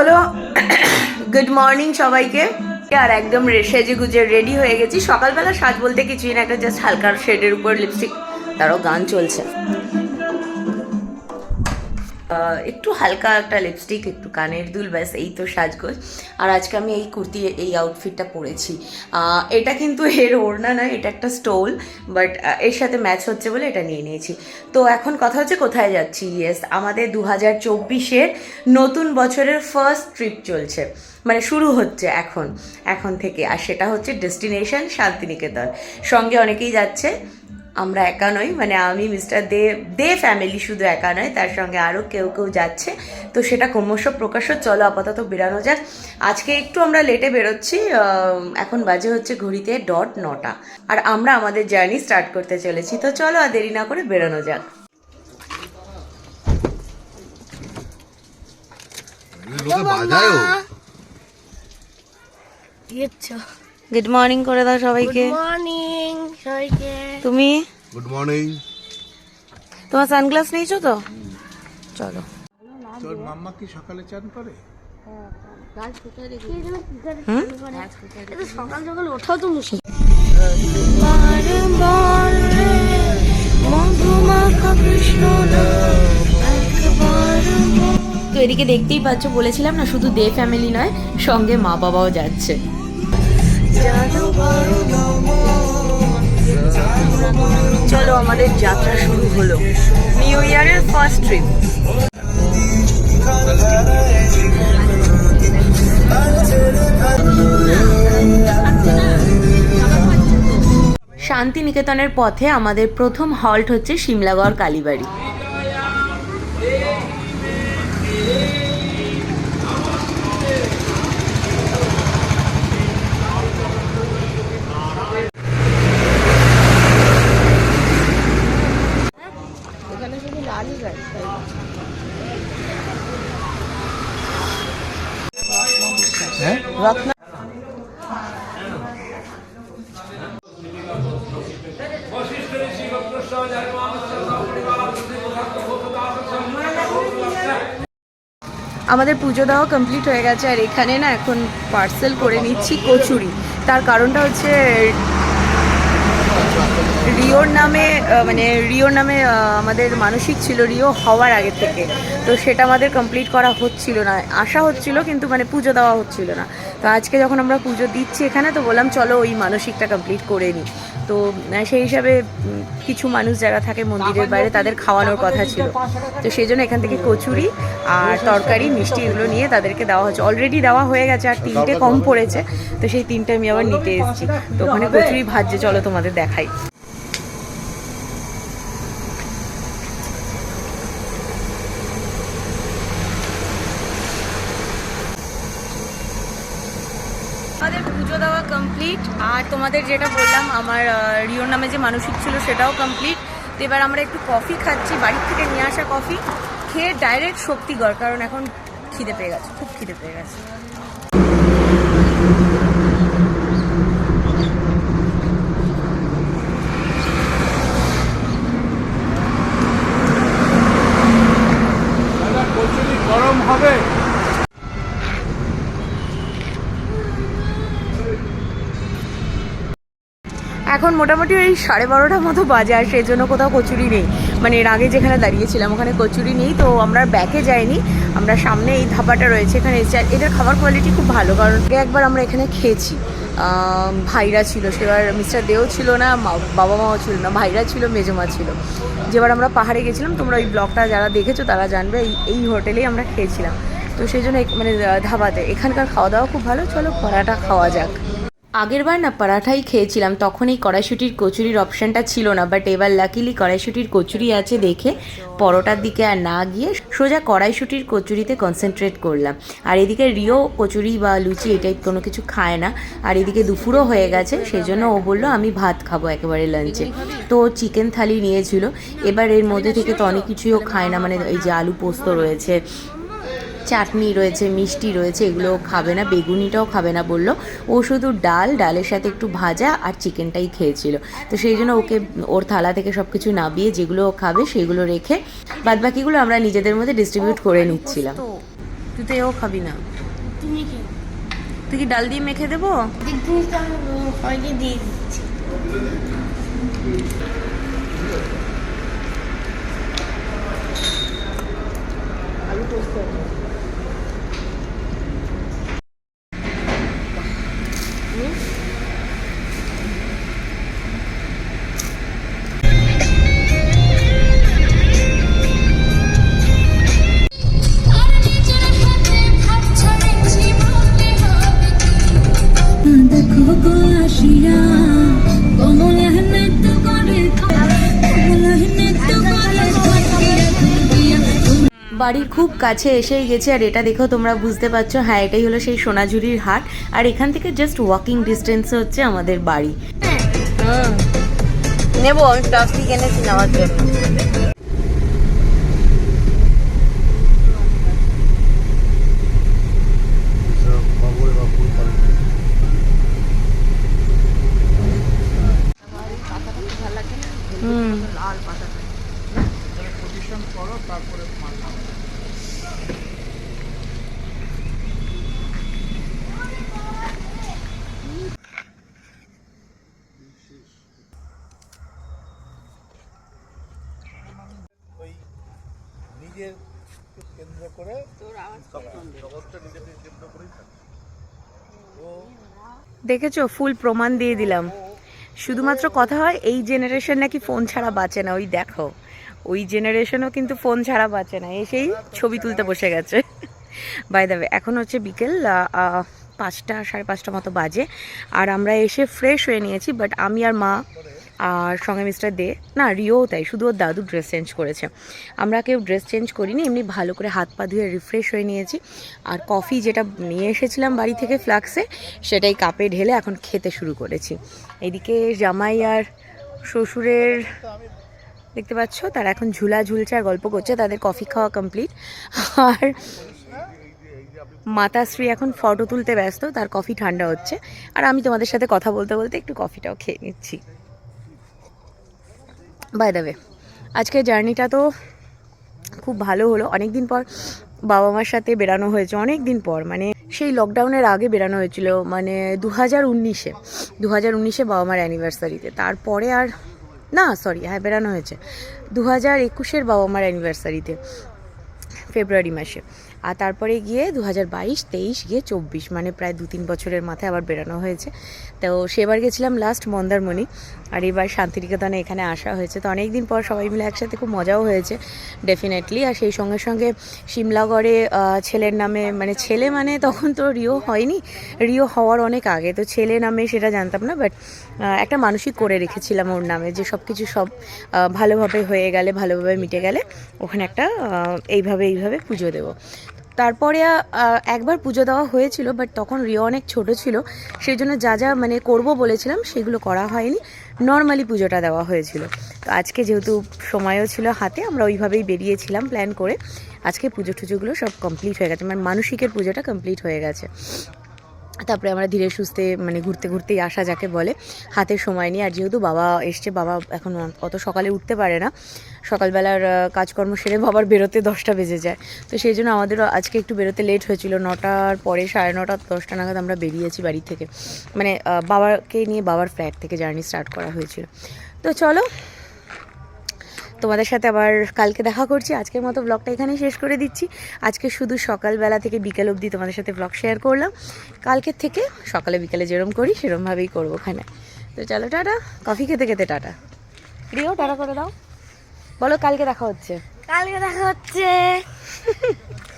চলো good morning সবাইকে। আর একদম সেজে গুজে রেডি হয়ে গেছি। সকালবেলা সাজ বলতে কিছুই না, একটা জাস্ট হালকা শেডের উপর লিপস্টিক তারও গান চলছে। একটু হালকা একটা লিপস্টিক একটু কানের দুল, ব্যাস, এই তো সাজগোজ। আর আজকে আমি এই কুর্তি, এই আউটফিটটা পরেছি। এটা কিন্তু এর ওড়না নয় এটা একটা স্টোল বাট এর সাথে ম্যাচ হচ্ছে বলে এটা নিয়ে নিয়েছি। তো এখন কথা হচ্ছে কোথায় যাচ্ছি? ইয়েস আমাদের দু হাজার চব্বিশের নতুন বছরের ফার্স্ট ট্রিপ চলছে। মানে শুরু হচ্ছে এখন এখন থেকে। আর সেটা হচ্ছে ডেস্টিনেশন শান্তিনিকেতন। সঙ্গে অনেকেই যাচ্ছে। আমরা একা নই মানে আমি মিস্টার দে দে ফ্যামিলি শুধু একা নয় তার সঙ্গে আরও কেউ কেউ যাচ্ছে। তো সেটা ক্রমশ প্রকাশ্য চলো আপাতত বেরানো যাক। আজকে একটু আমরা লেটে বেরোচ্ছি আহ, এখন বাজে হচ্ছে ঘড়িতে ডট নটা। আর আমরা আমাদের জার্নি স্টার্ট করতে চলেছি তো চলো আর দেরি না করে বেরোনো যাক। গুড মর্নিং করে দাও সবাইকে। মর্নিং সবাইকে। তুমি? গুড মর্নিং তোমার সানগ্লাস নিয়েছো তো? চলো। তোর মাম্মা কি সকালে চান করে? সকাল সকাল ওঠাও তো মুশকিল তো এদিকে দেখতেই পাচ্ছ বলেছিলাম না শুধু দে ফ্যামিলি নয় সঙ্গে মা বাবাও যাচ্ছে। চলো আমাদের যাত্রা শুরু হলো। নিউ ইয়ারের ফার্স্ট ট্রিপ শান্তিনিকেতনের পথে আমাদের প্রথম হল্ট হচ্ছে সিমলাগড় কালীবাড়ি। আমাদের পুজো দেওয়া কমপ্লিট হয়ে গেছে আর এখানে না এখন পার্সেল করে নিচ্ছি কচুরি। তার কারণটা হচ্ছে রিওর নামে মানে রিওর নামে আমাদের মানসিক ছিল রিও হওয়ার আগে থেকে। তো সেটা আমাদের কমপ্লিট করা হচ্ছিল না। আশা হচ্ছিল কিন্তু মানে পুজো দেওয়া হচ্ছিল না। তো আজকে যখন আমরা পুজো দিচ্ছি এখানে, তো বললাম, চলো ওই মানসিকটা কমপ্লিট করে নিই। তো সেই হিসাবে কিছু মানুষ যারা থাকে মন্দিরের বাইরে, তাদের খাওয়ানোর কথা ছিল। তো সেই জন্য এখান থেকে কচুরি আর তরকারি, মিষ্টি এগুলো নিয়ে তাদেরকে দেওয়া হচ্ছে। অলরেডি দেওয়া হয়ে গেছে আর তিনটে কম পড়েছে। তো সেই তিনটে আমি আবার নিতে এসেছি। তো ওখানে কচুরি ভাজছে। চলো তোমাদের দেখাই আমাদের পুজো দেওয়া কমপ্লিট আর তোমাদের যেটা বললাম, আমার রিওর নামে যে মানসিক ছিল সেটাও কমপ্লিট তো এবার আমরা একটু কফি খাচ্ছি, বাড়ির থেকে নিয়ে আসা কফি খেয়ে ডাইরেক্ট শক্তিগড় কারণ এখন খিদে পেয়ে গেছে, খুব খিদে পেয়ে গেছে। এখন মোটামুটি ওই সাড়ে বারোটার মতো বাজে আর সেই জন্য কোথাও কচুরি নেই। মানে এর আগে যেখানে দাঁড়িয়েছিলাম ওখানে কচুরি নেই, তো আমরা ব্যাকে যাইনি। আমরা সামনে এই ধাবাটা রয়েছে এখানে এসে আর এদের খাবার কোয়ালিটি খুব ভালো, কারণ একবার আমরা এখানে খেয়েছি। ভাইরা ছিল, সেবার মিস্টার দেও ছিল না বাবা মাও ছিল না, ভাইরা ছিল, মেজমা ছিল। যেবার আমরা পাহাড়ে গেছিলাম, তোমরা ওই ব্লগটা যারা দেখেছ তারা জানবে, এই এই হোটেলেই আমরা খেয়েছিলাম। তো সেই জন্য মানে ধাবাতে। এখানকার খাওয়া দাওয়া খুব ভালো, চলো পরাটা খাওয়া যাক। আগেরবার না পরাঠাই খেয়েছিলাম তখন এই কড়াইশুটির কচুরির অপশানটা ছিল না বাট এবার লাকিলি কড়াইশুটির কচুরি আছে দেখে পরোটার দিকে আর না গিয়ে সোজা কড়াইশুটির কচুরিতে কনসেন্ট্রেট করলাম। আর এদিকে রিও কচুরি বা লুচি এই টাইপ কোনো কিছু খায় না, আর এদিকে দুপুরও হয়ে গেছে সেই জন্য ও বলল, আমি ভাত খাব একেবারে লাঞ্চে তো চিকেন থালি নিয়েছিল। এবার এর মধ্যে থেকে তো অনেক কিছুই ও খায় না মানে এই যে আলু পোস্ত রয়েছে চাটনি রয়েছে মিষ্টি রয়েছে এগুলো খাবে না বেগুনিটাও খাবে না বলল। ও শুধু ডাল ডালের সাথে একটু ভাজা আর চিকেনটাই খেয়েছিল। তো সেই জন্য ওকে ওর থালা থেকে সব কিছু নাবিয়ে যেগুলো ও খাবে সেগুলো রেখে বাদবাকিগুলো আমরা নিজেদের মধ্যে ডিস্ট্রিবিউট করে নিচ্ছিলাম। তুই তো এও খাবি না। তুমি তুই কি ডাল দিয়ে মেখে দেবো? দিয়ে দিচ্ছি। বাড়ির খুব কাছে এসেই গেছে আর এটা দেখো তোমরা বুঝতে পারছ হ্যাঁ এটাই হলো সেই সোনাঝুরির হাট। আর এখান থেকে জাস্ট ওয়াকিং ডিস্টেন্স হচ্ছে আমাদের বাড়ি। নেব আমি প্লাস্টিক এনেছি নেওয়ার জন্য। হুম। করো তারপরে মাল নামাও। ওই নিজের কেন্দ্র করে জগৎটা নিজেকে কেন্দ্র করেই থাকে। দেখেছ? ফুল প্রমাণ দিয়ে দিলাম। শুধুমাত্র কথা হয় এই জেনারেশন নাকি ফোন ছাড়া বাঁচে না। ওই দেখো ওই জেনারেশনও কিন্তু ফোন ছাড়া বাঁচে না। এসেই ছবি তুলতে বসে গেছে। বাই দেবে এখন হচ্ছে বিকেল পাঁচটা সাড়ে পাঁচটা মতো বাজে। আর আমরা এসে ফ্রেশ হয়ে নিয়েছি বাট আমি আর মা আর সঙ্গে মিস্টার দে, না রিও তাই, শুধু ওর দাদু ড্রেস চেঞ্জ করেছে। আমরা কেউ ড্রেস চেঞ্জ করিনি, এমনি ভালো করে হাত পা ধুয়ে রিফ্রেশ হয়ে নিয়েছি। আর কফি যেটা নিয়ে এসেছিলাম বাড়ি থেকে ফ্লাক্সে সেটাই কাপে ঢেলে এখন খেতে শুরু করেছি। এদিকে জামাই আর শ্বশুরের, দেখতে পাচ্ছ, তারা এখন ঝুলা ঝুলছে আর গল্প করছে, তাদের কফি খাওয়া কমপ্লিট আর মাতাশ্রী এখন ফটো তুলতে ব্যস্ত, তার কফি ঠান্ডা হচ্ছে। আর আমি তোমাদের সাথে কথা বলতে বলতে একটু কফিটাও খেয়ে নিচ্ছি। বাই দেবে আজকের জার্নিটা তো খুব ভালো হলো। অনেক দিন পর বাবা মার সাথে বেরানো হয়েছে অনেক দিন পর। মানে সেই লকডাউনের আগে বেরানো হয়েছিল মানে দু হাজার উনিশে দু হাজার উনিশে বাবা মার অ্যানিভার্সারিতে তারপরে আর, না সরি হ্যাঁ বেরানো হয়েছে। দু হাজার একুশের বাবা মার অ্যানিভার্সারিতে ফেব্রুয়ারি মাসে। আর তারপরে গিয়ে দু হাজার বাইশ, তেইশ গিয়ে চব্বিশ মানে প্রায় দু তিন বছরের মাথায় আবার বেরানো হয়েছে। তো সেবার গেছিলাম লাস্ট মন্দারমণি। আর এবার শান্তিনিকেতনে এখানে আসা হয়েছে। তো অনেক দিন পর সবাই মিলে একসাথে খুব মজাও হয়েছে ডেফিনেটলি আর সেই সঙ্গে সঙ্গে সিমলাগড়ে আহ, ছেলের নামে মানে ছেলে মানে তখন তো রিও হয়নি রিও হওয়ার অনেক আগে। তো ছেলে নামে সেটা জানতাম না বাট একটা মানসিক করে রেখেছিলাম ওর নামে যে সব কিছু সব ভালোভাবে হয়ে গেলে ভালোভাবে মিটে গেলে ওখানে একটা এইভাবে এইভাবে পুজো দেবো। তারপরে একবার পুজো দেওয়া হয়েছিল বাট তখন রিও অনেক ছোট ছিল সেই জন্য যা যা মানে করব বলেছিলাম সেগুলো করা হয়নি। নর্মালি পুজোটা দেওয়া হয়েছিল। তো আজকে যেহেতু সময়ও ছিল হাতে, আমরা ওইভাবেই বেরিয়েছিলাম প্ল্যান করে। আজকে পুজো টুজোগুলো সব কমপ্লিট হয়ে গেছে। মানে মানসিকের পুজোটা কমপ্লিট হয়ে গেছে। তারপরে আমরা ধীরে সুস্থে মানে ঘুরতে ঘুরতেই আসা যাকে বলে, হাতে সময় নিয়ে আর যেহেতু বাবা এসছে, বাবা এখন অত সকালে উঠতে পারে না। সকালবেলার কাজকর্ম সেরে বাবার বেরোতে দশটা বেজে যায়। তো সেই জন্য আমাদেরও আজকে একটু বেরোতে লেট হয়েছিল। নটার পরে সাড়ে নটা, দশটা নাগাদ আমরা বেরিয়েছি বাড়ি থেকে। মানে বাবাকে নিয়ে বাবার ফ্ল্যাট থেকে জার্নি স্টার্ট করা হয়েছিল। তো চলো, তোমাদের সাথে আবার কালকে দেখা করছি। আজকের মতো ব্লগটা এখানেই শেষ করে দিচ্ছি। আজকে শুধু সকালবেলা থেকে বিকেল অবধি তোমাদের সাথে ব্লগ শেয়ার করলাম। কালকের থেকে সকালে বিকেলে যেরম করি, সেরমভাবেই করব ওখানে। তো চলো, টাটা। কফি খেতে খেতে টাটা। প্রিয়, টাটা করে দাও। বলো কালকে দেখা হচ্ছে। কালকে দেখা হচ্ছে।